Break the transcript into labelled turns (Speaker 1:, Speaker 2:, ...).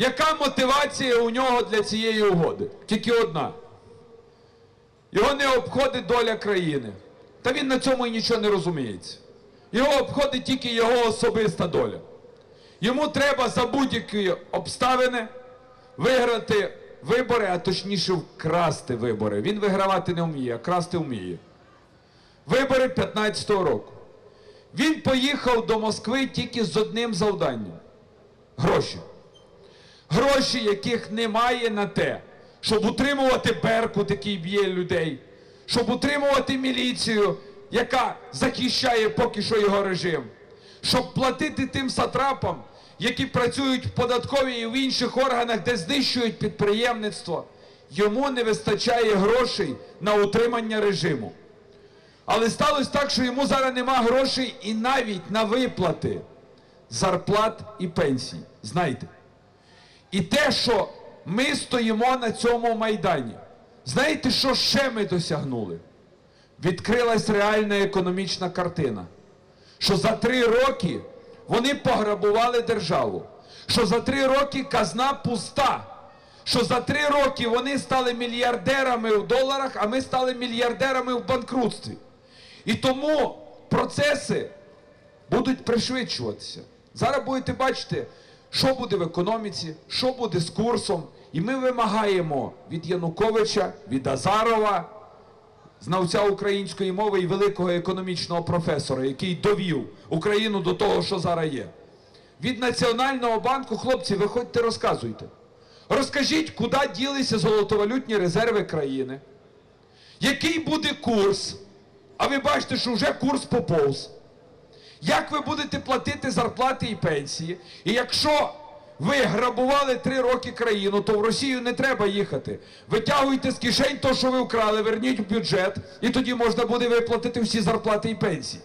Speaker 1: Яка мотивація у нього для цієї угоди? Тільки одна. Його не обходить доля країни. Та він на цьому і нічого не розуміється. Його обходить тільки його особиста доля. Йому треба за будь-які обставини виграти вибори, а точніше вкрасти вибори. Він вигравати не вміє, а красти вміє. Вибори 15-го року. Він поїхав до Москви тільки з одним завданням гроші. Гроші, яких немає на те, щоб утримувати Беркут, який б'є людей, щоб утримувати міліцію, яка захищає поки що його режим, щоб платити тим сатрапам, які працюють в податковій і в інших органах, де знищують підприємництво. Йому не вистачає грошей на утримання режиму. Але сталося так, що йому зараз нема грошей і навіть на виплати зарплат і пенсій. Знаєте? І те, що ми стоїмо на цьому майдані, знаєте, що ще ми досягнули? Відкрилась реальна економічна картина. Що за три роки вони пограбували державу, що за три роки казна пуста, що за три роки вони стали мільярдерами в доларах, а ми стали мільярдерами в банкрутстві. І тому процеси будуть пришвидшуватися. Зараз будете бачити, що буде в економіці, що буде з курсом. І ми вимагаємо від Януковича, від Азарова, знавця української мови і великого економічного професора, який довів Україну до того, що зараз є. Від Національного банку, хлопці, виходьте, розказуйте. Розкажіть, куди ділися золотовалютні резерви країни, який буде курс, а ви бачите, що вже курс поповз. Як ви будете платити зарплати і пенсії? І якщо ви грабували три роки країну, то в Росію не треба їхати. Витягуйте з кишень то, що ви вкрали, верніть в бюджет, і тоді можна буде виплатити всі зарплати і пенсії.